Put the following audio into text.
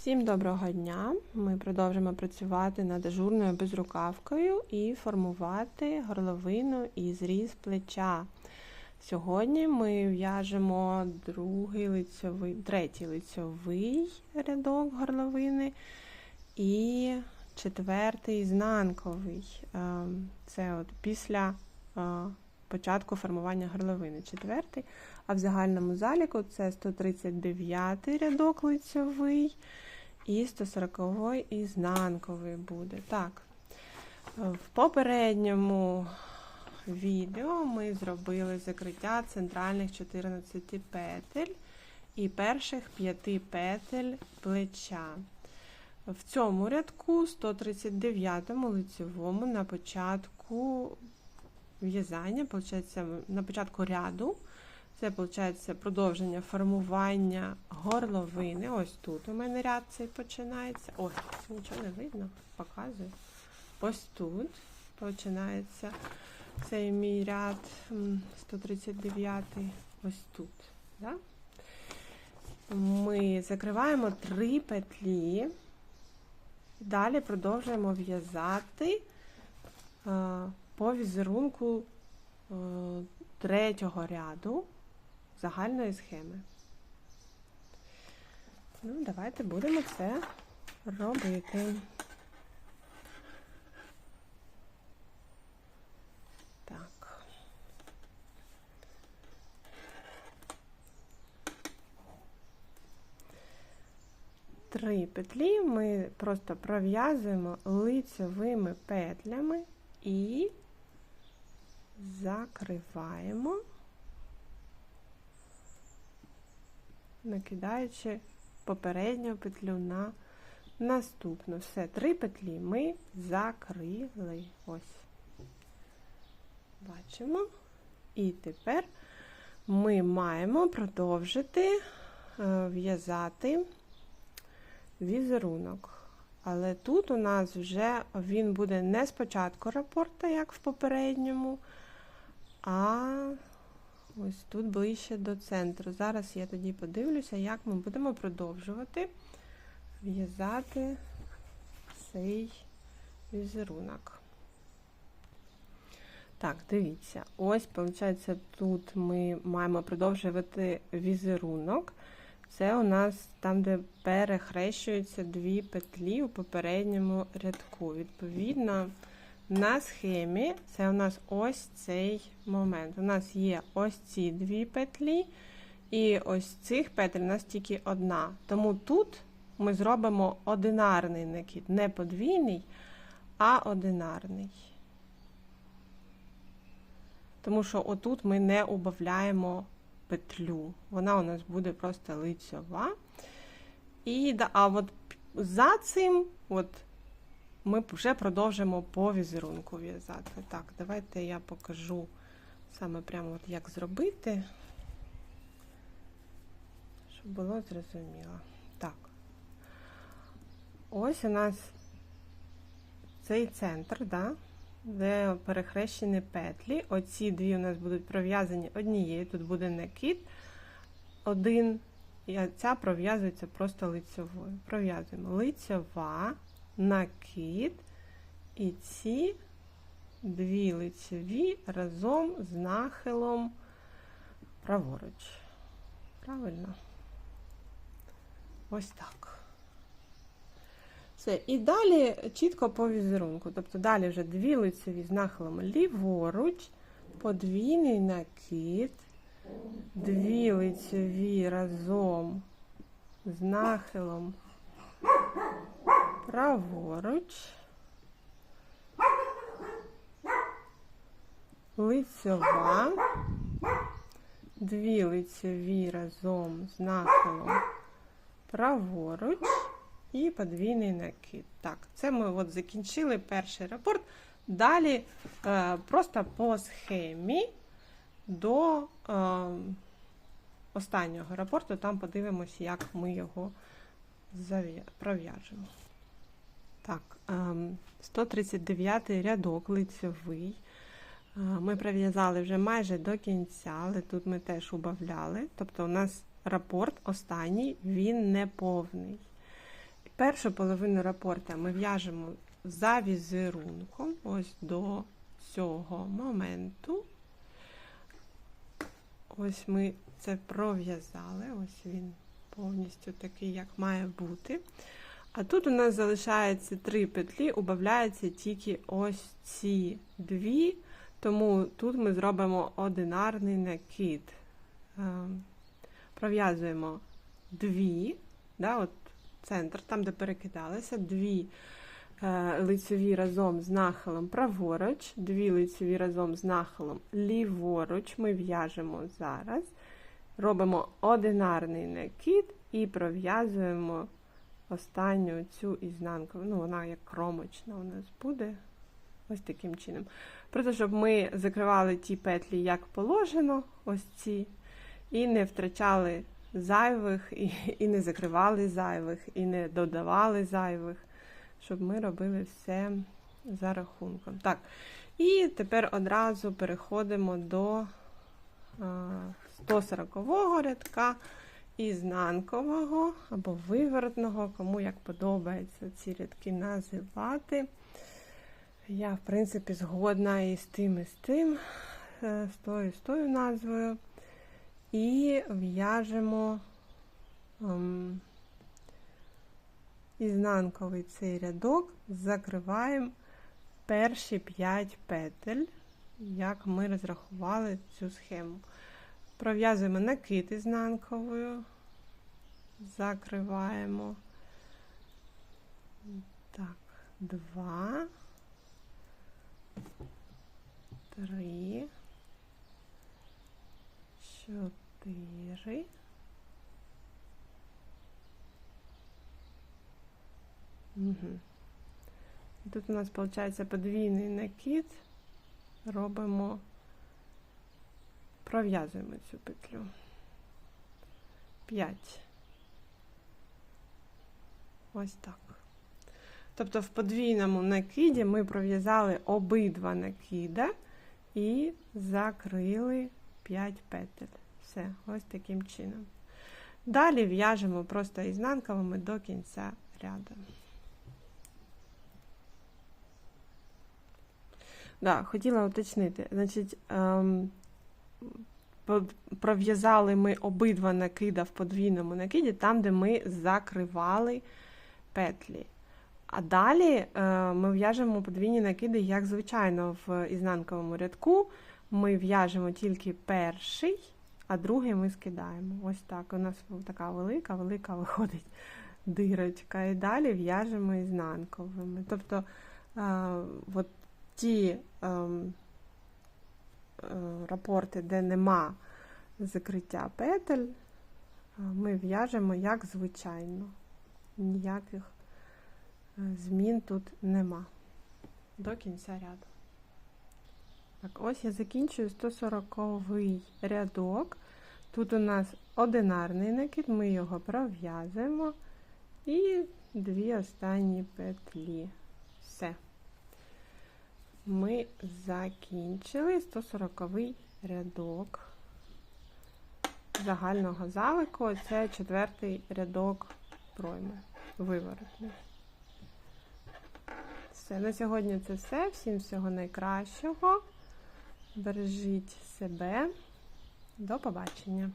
Всім доброго дня! Ми продовжимо працювати над ажурною безрукавкою і формувати горловину і зріз плеча. Сьогодні ми в'яжемо другий лицьовий, третій лицьовий рядок горловини і четвертий знанковий. Ем, Це от після е, початку формування горловини. Четвертий. А в загальному заліку це 139 рядок лицьовий і 140 і знанковий буде. Так, в попередньому відео ми зробили закриття центральних 14 петель і перших 5 петель плеча. В цьому рядку, 139 лицевому, на початку в'язання, на початку ряду, це, виходить, продовження формування горловини. Ось тут у мене ряд цей починається. Ось, нічого не видно, показую. Ось тут починається цей мій ряд 139 ось тут. Да? Ми закриваємо три петлі, далі продовжуємо в'язати по візерунку третього ряду загальної схеми. Ну, давайте будемо це робити. Так. Три петлі ми просто пров'язуємо лицевими петлями і закриваємо. Накидаючи попередню петлю на наступну. Все, три петлі ми закрили. Ось. Бачимо. І тепер ми маємо продовжити е, в'язати візерунок. Але тут у нас вже він буде не спочатку рапорта, як в попередньому, а Ось тут ближче до центру. Зараз я тоді подивлюся, як ми будемо продовжувати в'язати цей візерунок. Так, дивіться, ось, виходить, тут ми маємо продовжувати візерунок. Це у нас там, де перехрещуються дві петлі у попередньому рядку. Відповідно, на схемі це у нас ось цей момент. У нас є ось ці дві петлі, і ось цих петель у нас тільки одна. Тому тут ми зробимо одинарний накид, не подвійний, а одинарний. Тому що отут ми не убавляємо петлю. Вона у нас буде просто лицьова. І, А от за цим, от ми вже продовжимо по візерунку в'язати. Так, давайте я покажу саме прямо от як зробити, щоб було зрозуміло. Так, ось у нас цей центр, да, де перехрещені петлі. Оці дві у нас будуть пров'язані однією, тут буде накид один, і ця пров'язується просто лицевою. Пров'язуємо лицева накид, і ці дві лицеві разом з нахилом праворуч. Правильно? Ось так. Все. І далі чітко по візерунку. Тобто далі вже дві лицеві з нахилом ліворуч, подвійний накид, дві лицеві разом з нахилом праворуч, лицьова, дві лицьові разом з нахилом праворуч і подвійний накид. Так, це ми от закінчили перший рапорт. Далі е, просто по схемі до е, останнього рапорту, там подивимося, як ми його пров'яжемо. Так, 139 ем, рядок лицевий. Е, ми пров'язали вже майже до кінця, але тут ми теж убавляли. Тобто, у нас рапорт останній, він не повний. Першу половину рапорта ми в'яжемо за візерунком, ось до цього моменту. Ось ми це пров'язали, ось він повністю такий, як має бути. А тут у нас залишається три петлі, убавляється тільки ось ці дві, тому тут ми зробимо одинарний накид. Е, Пров'язуємо дві, да, от центр, там, де перекидалися, дві е, лицеві разом з нахилом праворуч, дві лицеві разом з нахилом ліворуч. Ми в'яжемо зараз, робимо одинарний накид і пров'язуємо останню цю ізнанку. Ну, вона як кромочна у нас буде. Ось таким чином. Просто, щоб ми закривали ті петлі, як положено, ось ці, і не втрачали зайвих, і, і не закривали зайвих, і не додавали зайвих, щоб ми робили все за рахунком. Так, і тепер одразу переходимо до 140-го рядка ізнанкового або виворотного, кому як подобається ці рядки називати. Я, в принципі, згодна і з тим, і з тим, з тою, з тою назвою. І в'яжемо ем, ізнанковий цей рядок, закриваємо перші 5 петель, як ми розрахували цю схему. Пров'язуємо накид ізнанковою, закриваємо. Так, два, три, чотири. Угу. Тут у нас виходить подвійний накид, робимо пров'язуємо цю петлю. 5. Ось так. Тобто в подвійному накиді ми пров'язали обидва накида і закрили 5 петель. Все, ось таким чином. Далі в'яжемо просто ізнанковими до кінця ряду. Да, хотіла уточнити. Значить, ем, пров'язали ми обидва накида в подвійному накиді, там, де ми закривали петлі. А далі е, ми в'яжемо подвійні накиди, як звичайно, в ізнанковому рядку. Ми в'яжемо тільки перший, а другий ми скидаємо. Ось так. У нас така велика, велика виходить дирочка. І далі в'яжемо ізнанковими. Тобто е, от ті. Е, рапорти, де нема закриття петель, е, ми в'яжемо як звичайно. Ніяких е, змін тут нема до кінця ряду. Так, ось я закінчую 140 рядок. Тут у нас одинарний накид, ми його пров'язуємо і дві останні петлі. Все ми закінчили 140 рядок загального залику. Це четвертий рядок пройми, виворотний. Все, на сьогодні це все. Всім всього найкращого. Бережіть себе. До побачення!